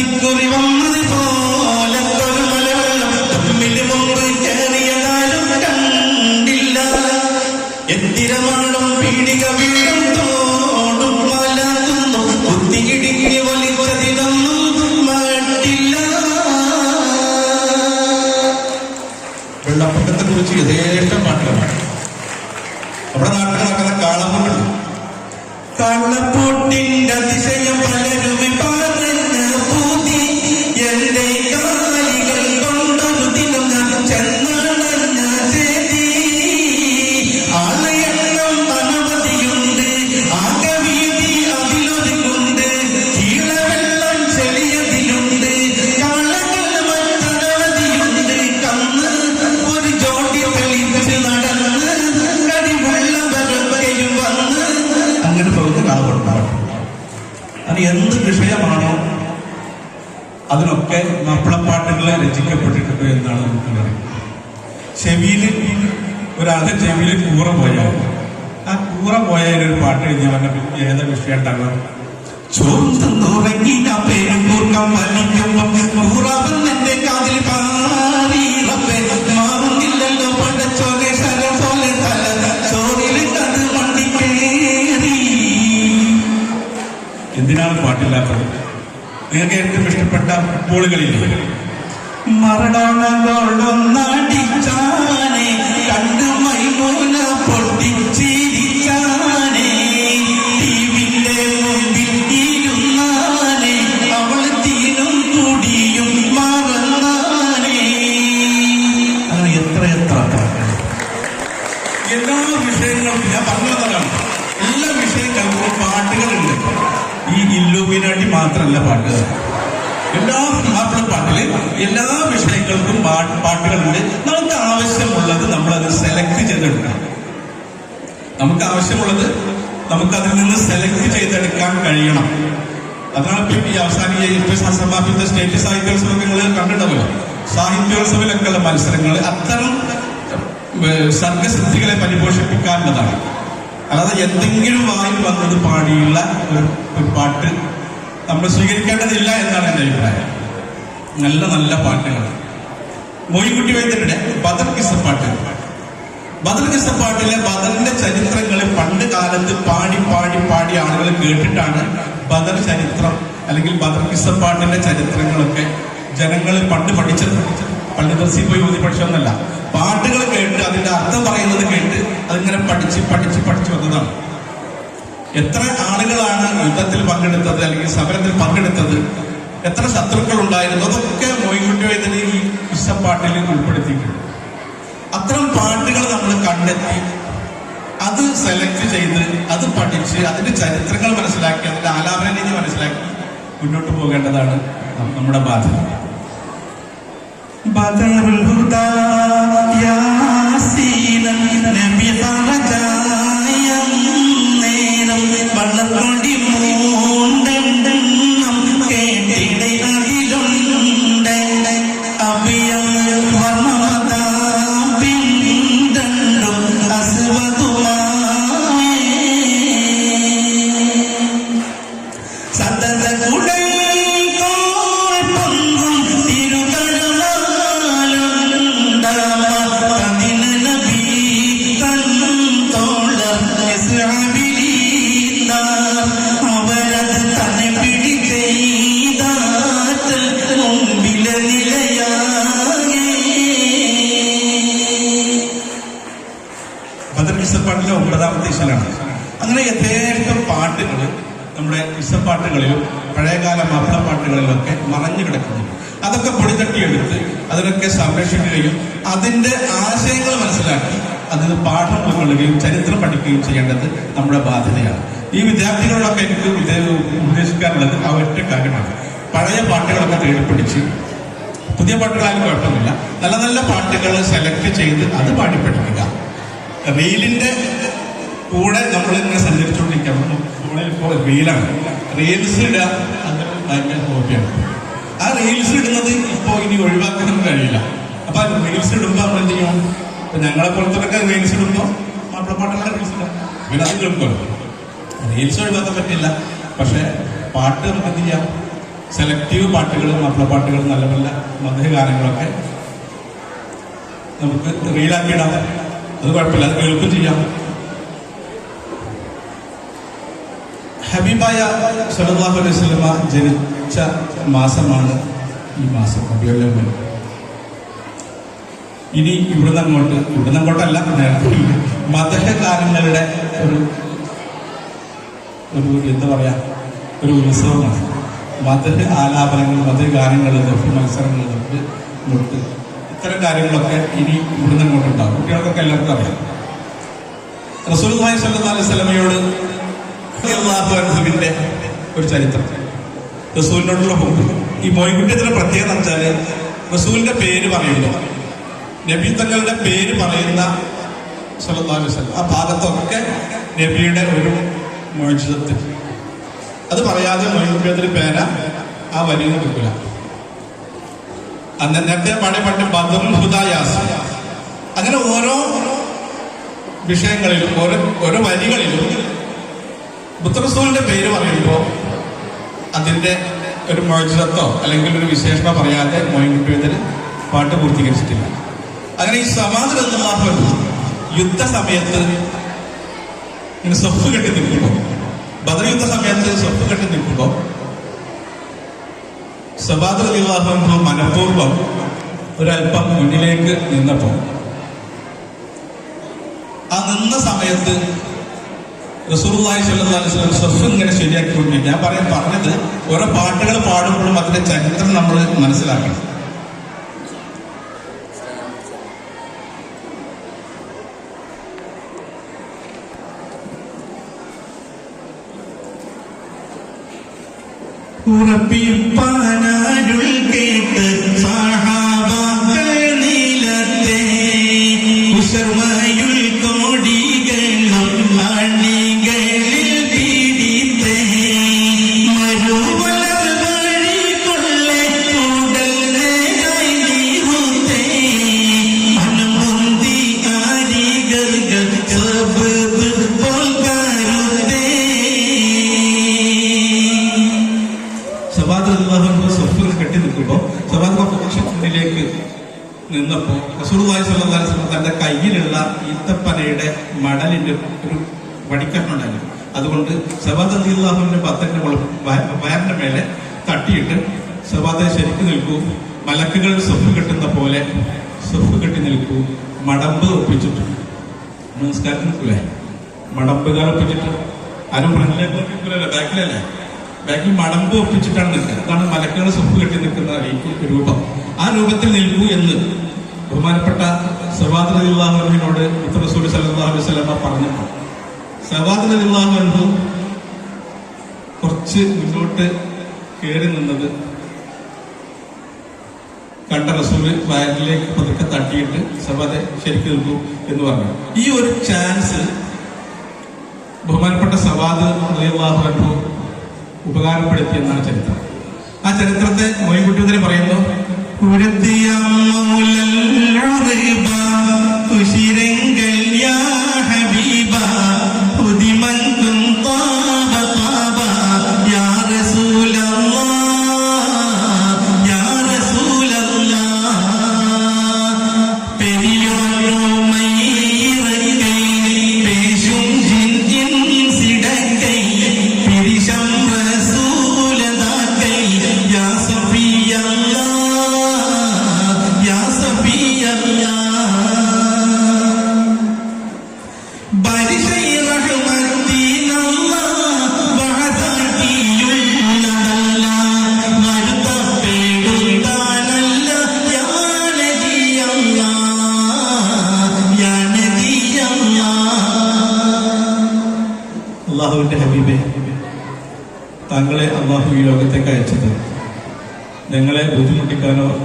ഇക്കുറി വന്നത് പോലെ മലവെള്ളം തമ്മിൽ മുമ്പ് കയറിയതാരും കണ്ടില്ല. എന്തിരമാണം പീടിക വീടും തോടും മലകുന്നു കുത്തിയിടുങ്ങി വലിച്ചതിനൊന്നും മാറ്റില്ല വെള്ളപ്പൊക്കത്തെ കുറിച്ച് യഥേഷ്ടം പാട്ടുകളാണ് അതിനൊക്കെ മാപ്പിളപ്പാട്ടുകൾ രചിക്കപ്പെട്ടിട്ടുണ്ട് എന്നാണ് നമുക്ക് പറയുന്നത് ചെവിയിൽ ഒരാളുടെ ചെവിയിൽ കൂറ പോയാൽ ആ കൂറ പോയാൽ ഒരു പാട്ട് കഴിഞ്ഞാൽ അവന്റെ ഏതാ വിഷയം എന്തിനാണ് പാട്ടില്ലാത്തത്? നിങ്ങൾക്ക് ഏറ്റവും ഇഷ്ടപ്പെട്ട ഫുട്ബോളുകളില്ലേ മറഡോണ ഗോളൊന്നടിച്ചാനെ കണ്ടു മൈമൂന മാത്രമല്ല പാട്ട്. എല്ലാ മാത്രം പാട്ടിൽ എല്ലാ വിഷയങ്ങൾക്കും പാട്ടുകളുണ്ട്. നമുക്ക് ആവശ്യമുള്ളത് നമ്മളത് സെലക്ട് ചെയ്തെടുക്കണം. നമുക്ക് ആവശ്യമുള്ളത് നമുക്ക് അതിൽ നിന്ന് സെലക്ട് ചെയ്തെടുക്കാൻ കഴിയണം. അതാണ് പിന്നെ ഈ അവസാനം സ്റ്റേറ്റ് സാഹിത്യോത്സവം നിങ്ങൾ കണ്ടിട്ടുണ്ടല്ലോ സാഹിത്യോത്സവത്തിലൊക്കെയുള്ള മത്സരങ്ങൾ അത്തരം സർഗസിദ്ധികളെ പരിപോഷിപ്പിക്കാനുള്ളതാണ്. അല്ലാതെ എന്തെങ്കിലും വായിൽ വന്നത് പാടിയുള്ള ഒരു പാട്ട് നമ്മൾ സ്വീകരിക്കേണ്ടതില്ല എന്നാണ് എന്റെ അഭിപ്രായം. നല്ല നല്ല പാട്ടുകൾ മോയിൻകുട്ടി വൈദ്യരുടെ ബദർ കിസപ്പാട്ട് ബദർ കിസപ്പാട്ടിലെ ബദറിന്റെ ചരിത്രങ്ങൾ പണ്ട് കാലത്ത് പാടി പാടി പാടി ആളുകൾ കേട്ടിട്ടാണ് ബദർ ചരിത്രം അല്ലെങ്കിൽ ബദർ കിസപ്പാട്ടിന്റെ ചരിത്രങ്ങളൊക്കെ ജനങ്ങൾ പണ്ട് പഠിച്ചത്. പണ്ട് ദർശി പോയി ഊതി പഠിച്ചൊന്നല്ല പാട്ടുകൾ കേട്ട് അതിന്റെ അർത്ഥം പറയുന്നത് കേട്ട് അതിങ്ങനെ പഠിച്ച് പഠിച്ച് പഠിച്ചു വന്നതാണ്. എത്ര ആളുകളാണ് യുദ്ധത്തിൽ പങ്കെടുത്തത് അല്ലെങ്കിൽ സമരത്തിൽ പങ്കെടുത്തത്? എത്ര ശത്രുക്കൾ ഉണ്ടായിരുന്നു അതൊക്കെ മോയിൻകുട്ടി വൈദ്യന് ഈ ഇഷ്ടപ്പാട്ടിൽ ഉൾപ്പെടുത്തിയിട്ടുണ്ട്. അത്തരം പാട്ടുകൾ നമ്മൾ കണ്ടെത്തി അത് സെലക്ട് ചെയ്ത് അത് പഠിച്ച് അതിന്റെ ചരിത്രങ്ങൾ മനസ്സിലാക്കി അതിന്റെ ആലാപന രീതി മനസ്സിലാക്കി മുന്നോട്ട് പോകേണ്ടതാണ് നമ്മുടെ ബാധ്യത. ബദറുൽ ഇസപ്പാട്ടിലെ ഒമ്പതാമത്തെ ഇശലാണ് അങ്ങനെ യഥേഷ്ടം പാട്ടുകൾ നമ്മുടെ ഇസപ്പാട്ടുകളിലും പഴയകാല മാപ്പിള പാട്ടുകളിലൊക്കെ മറഞ്ഞു കിടക്കുന്നുണ്ട് അതൊക്കെ പൊടിതട്ടിയെടുത്ത് അതിനൊക്കെ സംരക്ഷിക്കുകയും അതിന്റെ ആശയങ്ങൾ മനസ്സിലാക്കി അതിന് പാഠം ഉൾക്കൊള്ളുകയും ചരിത്രം പഠിക്കുകയും ചെയ്യേണ്ടത് നമ്മുടെ ബാധ്യതയാണ്. ഈ വിദ്യാർത്ഥികളോടൊക്കെ എനിക്ക് ആ ഒറ്റ കാര്യമാണ്. പഴയ പാട്ടുകളൊക്കെ തേടിപ്പിടിച്ച് പുതിയ പാട്ടുകളായാലും കുഴപ്പമില്ല നല്ല നല്ല പാട്ടുകൾ സെലക്ട് ചെയ്ത് അത് പാടി പഠിക്കുക റീലിന്റെ കൂടെ നമ്മൾ ഇങ്ങനെ സഞ്ചരിച്ചുകൊണ്ടിരിക്കണം കൂടെ ഇപ്പോൾ റീലാണ്. റീൽസ് ഇടുക അത് ഭയങ്കര ആ റീൽസ് ഇടുന്നത് ഇപ്പോൾ ഇനി ഒഴിവാക്കാൻ കഴിയില്ല. അപ്പൊ റീൽസ് ഇടുമ്പോൾ നമ്മൾ എന്ത് ചെയ്യണം ഇപ്പം ഞങ്ങളെ പുറത്തൊക്കെ റീൽസ് ഇടുമ്പോൾ മാപ്പിളപ്പാട്ടുകളുടെ റീൽസ് ഇടാം. പിന്നെ അത് കേൾക്കുമല്ലോ. റീൽസ് ഒഴിവാക്കാൻ പറ്റില്ല. പക്ഷേ പാട്ട് നമുക്ക് എന്ത് ചെയ്യാം? സെലക്റ്റീവ് പാട്ടുകളും മാപ്പിളപ്പാട്ടുകളും നല്ല നല്ല മധുരഗാനങ്ങളൊക്കെ നമുക്ക് റീലാക്കിയിടാം. അത് കുഴപ്പമില്ല അത് കേൾക്കും ചെയ്യാം. ഹബീബായ സല്ലല്ലാഹു അലൈഹി ജനിച്ച മാസമാണ് ഈ മാസം റബീഉൽ ഇനി ഇവിടുന്ന് അങ്ങോട്ട് ഇവിടുന്ന് അങ്ങോട്ടല്ല മതഗാനങ്ങളുടെ ഒരു ഒരു എന്താ പറയാ ഒരു ഉത്സവമാണ്. മത ആലാപനങ്ങൾ മതഗാനങ്ങൾ ദഫ് മത്സരങ്ങൾ ദഫ് മുട്ട് ഇത്തരം കാര്യങ്ങളൊക്കെ ഇനി ഇവിടുന്ന് അങ്ങോട്ടുണ്ടാവും കുട്ടികൾക്കൊക്കെ എല്ലാവർക്കും അറിയാം. റസൂലുള്ളാഹി സല്ലി റളിയല്ലാഹു അൻഹുവിന്റെ ഒരു ചരിത്രം. റസൂലിനോടുള്ള ഹുബ് ഈ മോയിൻകുട്ടിയത്തിന്റെ പ്രത്യേകത വെച്ചാൽ റസൂലിന്റെ പേര് പറയുന്നു. നബി തങ്ങളുടെ പേര് പറയുന്ന വസല്ലം ആ ഭാഗത്തൊക്കെ നബിയുടെ ഒരു മോചിതത്തിൽ അത് പറയാതെ മോയിൻകുട്ടിയത്തിന്റെ പേന ആ വരിയിൽ കിട്ടില്ല അന്ന് നേരത്തെ പാടി പാട്ട് ബദറുൽ ഹുദായാസ് അങ്ങനെ ഓരോ വിഷയങ്ങളിലും ഓരോ ഓരോ വരികളിലും ബുദ്ധറസൂലിന്റെ പേര് പറയുമ്പോൾ അതിന്റെ ഒരു മോചനത്തോ അല്ലെങ്കിൽ ഒരു വിശേഷണം പറയാതെ മോയിൻകുട്ടിയതിന് പാട്ട് പൂർത്തീകരിച്ചിട്ടില്ല. അങ്ങനെ ഈ സമാധി സമാധാനം യുദ്ധ സമയത്ത് ഇങ്ങനെ സഫ് കെട്ടി നിൽക്കുമ്പോൾ ബദർ യുദ്ധ സമയത്ത് സ്വപ്പ് കെട്ടി നിൽക്കുമ്പോൾ സബാദർ വിവാഹം മനഃപൂർവം ഒരല്പം മുന്നിലേക്ക് നിന്നപ്പോൾ ആ നിന്ന സമയത്ത് അലൈഹി വസല്ലം സ്വഫ് ഇങ്ങനെ ശരിയാക്കിക്കൊണ്ടിരിക്കും ഞാൻ പറയാൻ പറഞ്ഞത് ഓരോ പാട്ടുകൾ പാടുമ്പോഴും അതിന്റെ ചരിത്രം നമ്മൾ മനസ്സിലാക്കണം. കേട്ട് സഹാബാക്കൾ നീലത്തെ ഉശർമയുൾ മുന്നിലേക്ക് നിന്നപ്പോൾ അലൈഹി വസല്ലം തന്റെ കയ്യിലുള്ള ഈത്തപ്പനയുടെ മടലിന്റെ ഒരു വടിക്കട്ടുണ്ടായിരുന്നു അതുകൊണ്ട് സബാദ് അള്ളാഹുവിന്റെ പത്തിന്റെ വയറിന്റെ മേലെ തട്ടിയിട്ട് സബാദെ ശരിക്ക് നിൽക്കൂ മലക്കുകൾ സ്വഫ് കെട്ടുന്ന പോലെ സ്വഫ് കെട്ടി നിൽക്കൂ മടമ്പ് ഒപ്പിച്ചിട്ട് നമസ്കാരത്തിന് നിൽക്കൂലേ? മടമ്പുകാർ ഒപ്പിച്ചിട്ട് ആരും ഫ്രണ്ടിലേക്ക് ബാക്കിലല്ലേ? ബാക്കിൽ മടമ്പ് ഒപ്പിച്ചിട്ടാണ് നിൽക്കുക. അതാണ് മലക്കുകൾ സ്വഫ് കെട്ടി നിൽക്കുന്ന രൂപം. ആ രൂപത്തിൽ നിൽക്കൂ എന്ന് ബഹുമാനപ്പെട്ട സവാദ് അലൈഹി പറഞ്ഞപ്പോൾ സവാദ് കുറച്ച് മുന്നോട്ട് കയറി നിന്നത് കണ്ട റസൂൽ വയറിലേക്ക് പതുക്കെ തട്ടിയിട്ട് സവാദെ ശരിക്കും നിൽക്കൂ എന്ന് പറഞ്ഞു. ഈ ഒരു ചാൻസ് ബഹുമാനപ്പെട്ട സവാദ് റളിയല്ലാഹു അൻഹു ഉപകാരപ്പെടുത്തിയെന്നാണ് ചരിത്രം. ആ ചരിത്രത്തെ മൊയ്കുട്ടിതിന് പറയുന്നു ഉരുത്തിയ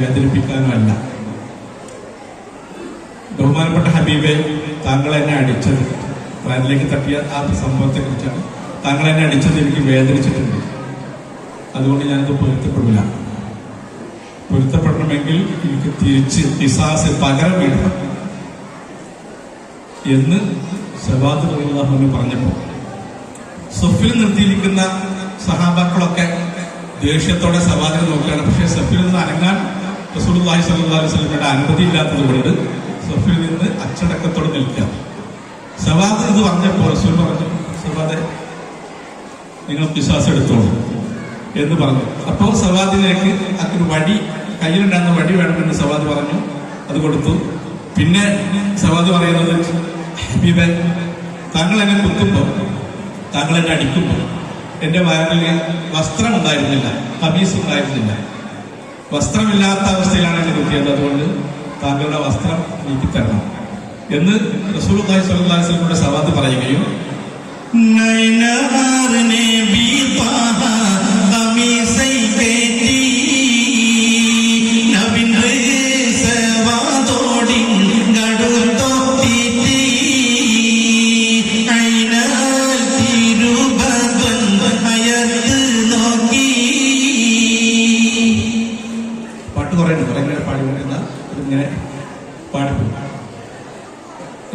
വേദനിപ്പിക്കാനോ അല്ല ബഹുമാനപ്പെട്ട ഹബീബെ താങ്കൾ എന്നെ അടിച്ചത്. വയറിലേക്ക് തട്ടിയ ആ സംഭവത്തെ കുറിച്ചാണ് താങ്കൾ എന്നെ അടിച്ചത് എനിക്ക് വേദനിച്ചിട്ടുണ്ട്. അതുകൊണ്ട് ഞാനത് പൊരുത്തപ്പെടില്ല. പൊരുത്തപ്പെടണമെങ്കിൽ എനിക്ക് തിരിച്ച് പിസാസ് പകരം വീഴണം എന്ന് സവാദ് റളിയല്ലാഹു പറഞ്ഞപ്പോൾ. സൊഫിൽ നിർത്തിയിരിക്കുന്ന സഹാബാക്കളൊക്കെ ദേഷ്യത്തോടെ സവാദിനെ നോക്കുകയാണ്. പക്ഷേ സഫിൽ നിന്ന് അനങ്ങാൻ റസൂലുള്ളാഹി സ്വല്ലല്ലാഹു അലൈഹി വസല്ലമയുടെ അനുമതി ഇല്ലാത്തത് കൊണ്ട് സഫിൽ നിന്ന് അച്ചടക്കത്തോടെ നിൽക്കുക. സവാദ് ഇത് പറഞ്ഞപ്പോൾ റസൂൽ പറഞ്ഞു സവാദെ നിങ്ങൾ വിശ്വാസം എടുത്തോളൂ എന്ന് പറഞ്ഞു. അപ്പോൾ സവാദിലേക്ക് അതിന് വടി കയ്യിലുണ്ടാകുന്ന വടി വേണമെന്ന് സവാദ് പറഞ്ഞു. അത് കൊടുത്തു. പിന്നെ സവാദ് പറയുന്നത് ഹബീബെ താങ്കൾ എന്നെ കുത്തുമ്പോൾ താങ്കൾ എന്നെ അടിക്കുമ്പോൾ എന്റെ വയറിൽ വസ്ത്രം ഉണ്ടായിരുന്നില്ല കമീസ് ഉണ്ടായിരുന്നില്ല വസ്ത്രമില്ലാത്ത അവസ്ഥയിലാണ് എന്നെ കുട്ടിയത് അതുകൊണ്ട് താങ്കളുടെ വസ്ത്രം എനിക്ക് തരണം എന്ന് റസൂൽ വസല്ലമയുടെ സവാദ് പറയുകയും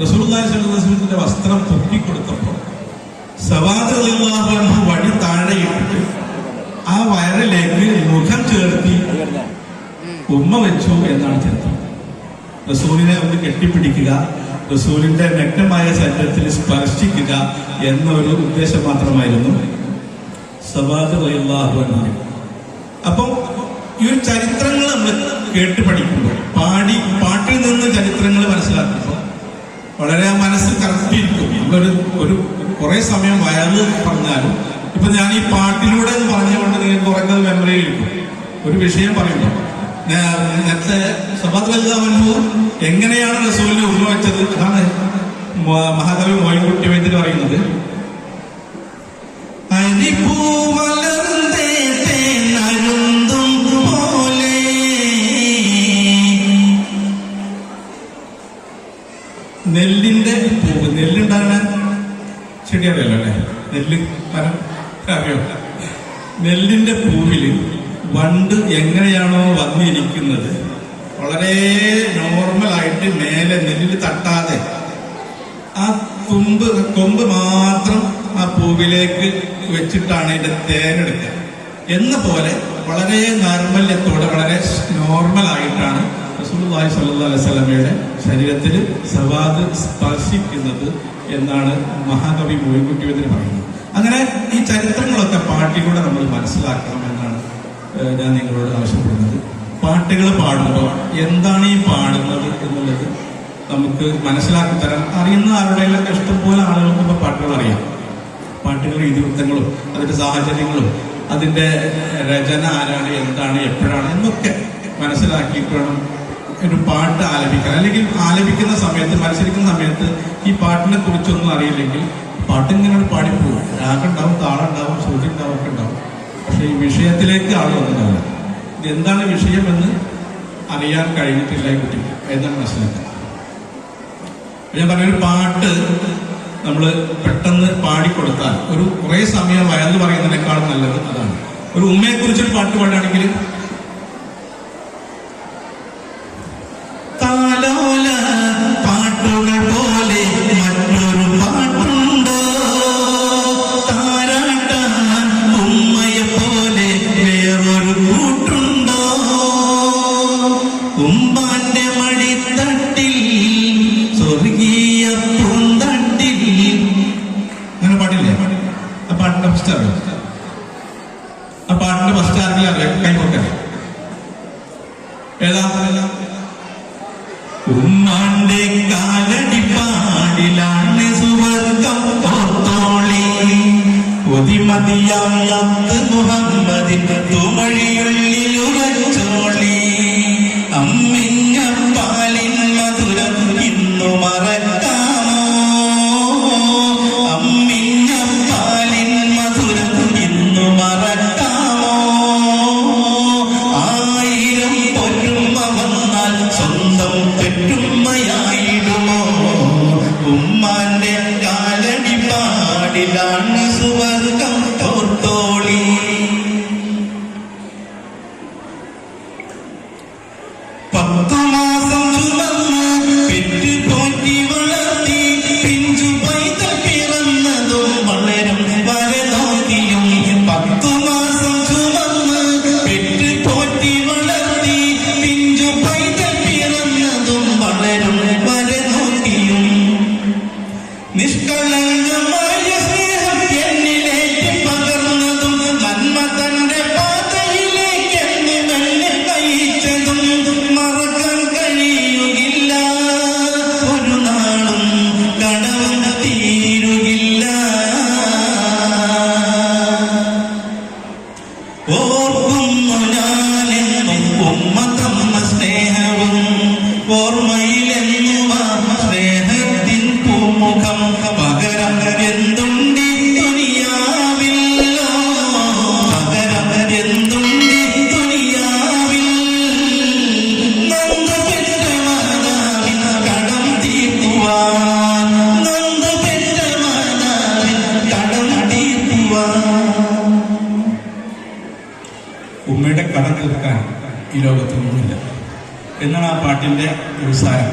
സ്വല്ലല്ലാഹു അലൈഹി വസല്ലമയുടെ വസ്ത്രം തൊക്കിക്കൊടുത്തപ്പോ കൊടുത്തപ്പോൾ വഴി റളിയല്ലാഹു അൻഹു വടി താഴെ ഇട്ടിട്ട് ആ വയറിലേക്ക് മുഖം ചേർത്തി ഉമ്മ വെച്ചു എന്നാണ് ചരിത്രം. റസൂലിനെ ഒന്ന് കെട്ടിപ്പിടിക്കുക റസൂലിന്റെ നഗ്നമായ ശരീരത്തിൽ സ്പർശിക്കുക എന്നൊരു ഉദ്ദേശം മാത്രമായിരുന്നു സവാദ് റളിയല്ലാഹു അൻഹു. അപ്പം ഈ ഒരു ചരിത്രങ്ങൾ നമ്മൾ കേട്ട് പഠിക്കുമ്പോൾ പാടി ചരിത്രങ്ങൾ മനസ്സിലാക്കുമ്പോൾ വളരെ മനസ്സ് കറക്റ്റിരിക്കും നമ്മളൊരു ഒരു കുറെ സമയം വയറ് പറഞ്ഞാലും ഇപ്പൊ ഞാൻ ഈ പാട്ടിലൂടെ എന്ന് പറഞ്ഞുകൊണ്ട് നിങ്ങൾക്ക് കുറഞ്ഞത് മെമ്മറിയിൽ ഇരിക്കും. ഒരു വിഷയം പറയുമ്പോൾ നേരത്തെ സബാദ് വലുതാമൻഹു എങ്ങനെയാണ് റസൂലിനെ ഉമ്മ വെച്ചത് അതാണ് മഹാകവി മോയിൻകുട്ടി വൈദ്യർ പറയുന്നത്. അരിപ്പൂ നെല്ലിന്റെ പൂവ്. നെല്ലുണ്ടാകുന്ന ചെടി അറിയാലോ അല്ലേ? നെല്ല് അറിയോ നെല്ലിന്റെ പൂവിൽ വണ്ട് എങ്ങനെയാണോ വന്നിരിക്കുന്നത് വളരെ നോർമലായിട്ട് മേലെ നെല്ലിൽ തട്ടാതെ ആ കൊമ്പ് കൊമ്പ് മാത്രം ആ പൂവിലേക്ക് വെച്ചിട്ടാണ് ഇതിന്റെ തേനെടുക്കുക. എന്ന പോലെ വളരെ നാർമല്യത്തോടെ വളരെ നോർമൽ ആയിട്ടാണ് റസൂലുള്ളാഹി സ്വല്ലല്ലാഹു അലൈഹി ശരീരത്തിൽ സവാദ് സ്പർശിക്കുന്നത് എന്നാണ് മഹാകവി മോയിൻകുട്ടി വൈദ്യർ പറയുന്നത്. അങ്ങനെ ഈ ചരിത്രങ്ങളൊക്കെ പാട്ടിലൂടെ നമ്മൾ മനസ്സിലാക്കണം എന്നാണ് ഞാൻ നിങ്ങളോട് ആവശ്യപ്പെടുന്നത്. പാട്ടുകൾ പാടുമ്പോൾ എന്താണ് ഈ പാടുന്നത് എന്നുള്ളത് നമുക്ക് മനസ്സിലാക്കി തരാൻ അറിയുന്ന ആരുടെയെല്ലാം ഇഷ്ടംപോലെ ആളുകൾക്ക് ഇപ്പോൾ പാട്ടുകൾ അറിയാം. പാട്ടുകളുടെ ഇതിവൃത്തങ്ങളും അതിന്റെ സാഹചര്യങ്ങളും അതിന്റെ രചന ആരാണ് എന്താണ് എപ്പോഴാണ് എന്നൊക്കെ മനസ്സിലാക്കിയിട്ട് വേണം ഒരു പാട്ട് ആലപിക്കാൻ അല്ലെങ്കിൽ ആലപിക്കുന്ന സമയത്ത് മത്സരിക്കുന്ന സമയത്ത് ഈ പാട്ടിനെ കുറിച്ചൊന്നും അറിയില്ലെങ്കിൽ പാട്ട് ഇങ്ങനെ പാടിപ്പോകും രാഗുണ്ടാവും താളുണ്ടാവും സൂചിണ്ടാവും ഒക്കെ ഉണ്ടാവും. പക്ഷെ ഈ വിഷയത്തിലേക്ക് ആൾ വന്നതല്ല. ഇത് എന്താണ് വിഷയമെന്ന് അറിയാൻ കഴിഞ്ഞിട്ടില്ല കുട്ടിക്ക്. എന്നാണ് മനസ്സിലാക്കുക ഞാൻ പറഞ്ഞൊരു പാട്ട് നമ്മൾ പെട്ടെന്ന് പാടിക്കൊടുത്താൽ ഒരു കുറേ സമയം വയന്ന് പറയുന്നതിനേക്കാളും നല്ലത് അതാണ്. ഒരു ഉമ്മയെക്കുറിച്ചൊരു പാട്ട് പാടുകയാണെങ്കിൽ ഒതിമതിയാത്ത മുഹമ്മദിൻ തുമഴിയുള്ളിൽ പൂമുഖം എന്തുണ്ടി എന്തുണ്ടി കടം കടം ഉമ്മയുടെ കടം തീർക്കാൻ ഈ ലോകത്തൊന്നുമില്ല എന്നാണ് ആ പാട്ടിന്റെ വ്യവസായം